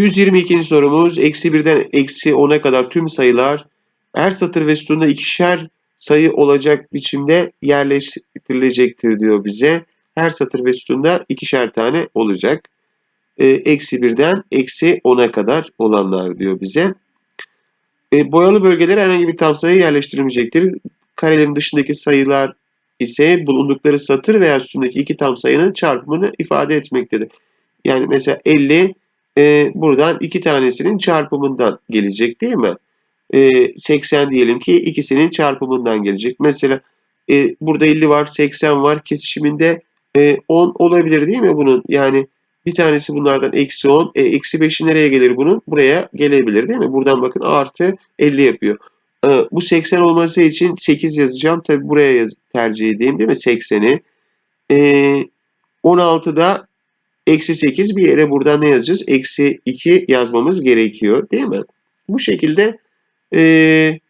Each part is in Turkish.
122. sorumuz eksi 1'den eksi 10'a kadar tüm sayılar her satır ve sütunda ikişer sayı olacak biçimde yerleştirilecektir diyor bize. Her satır ve sütunda ikişer tane olacak. E, Eksi 1'den eksi 10'a kadar olanlar diyor bize. E, boyalı bölgelere herhangi bir tam sayı yerleştirilmeyecektir. Karelerin dışındaki sayılar ise bulundukları satır veya sütundaki iki tam sayının çarpımını ifade etmektedir. Yani mesela 50 e, buradan iki tanesinin çarpımından gelecek değil mi? E, 80 diyelim ki ikisinin çarpımından gelecek. Mesela e, burada 50 var, 80 var. Kesişiminde e, 10 olabilir değil mi bunun? Yani bir tanesi bunlardan eksi 10. E, eksi 5'i nereye gelir bunun? Buraya gelebilir değil mi? Buradan bakın artı 50 yapıyor. E, bu 80 olması için 8 yazacağım. Tabi buraya yaz, tercih edeyim değil mi? 80'i. E, 16'da eksi 8 bir yere buradan ne yazacağız? Eksi 2 yazmamız gerekiyor değil mi? Bu şekilde e,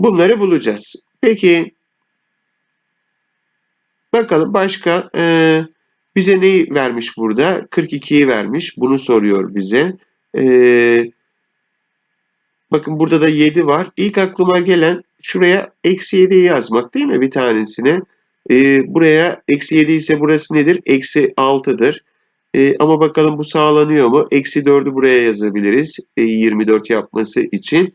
bunları bulacağız. Peki bakalım başka e, bize neyi vermiş burada? 42'yi vermiş. Bunu soruyor bize. E, bakın burada da 7 var. İlk aklıma gelen şuraya eksi 7'yi yazmak değil mi bir tanesine? E, buraya eksi 7 ise burası nedir? Eksi 6'dır. E, ama bakalım bu sağlanıyor mu? Eksi 4'ü buraya yazabiliriz. E, 24 yapması için.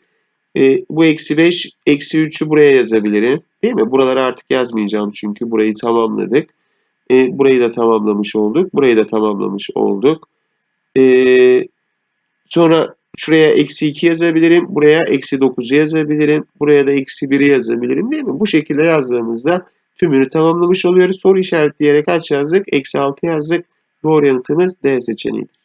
E, bu eksi 5, eksi 3'ü buraya yazabilirim. Değil mi? Buraları artık yazmayacağım çünkü burayı tamamladık. E, burayı da tamamlamış olduk. Burayı da tamamlamış olduk. E, sonra şuraya eksi 2 yazabilirim. Buraya eksi 9'u yazabilirim. Buraya da eksi 1'i yazabilirim değil mi? Bu şekilde yazdığımızda tümünü tamamlamış oluyoruz. Soru işaretleyerek kaç yazdık? Eksi 6 yazdık. Doğru yanıtımız D seçeneğidir.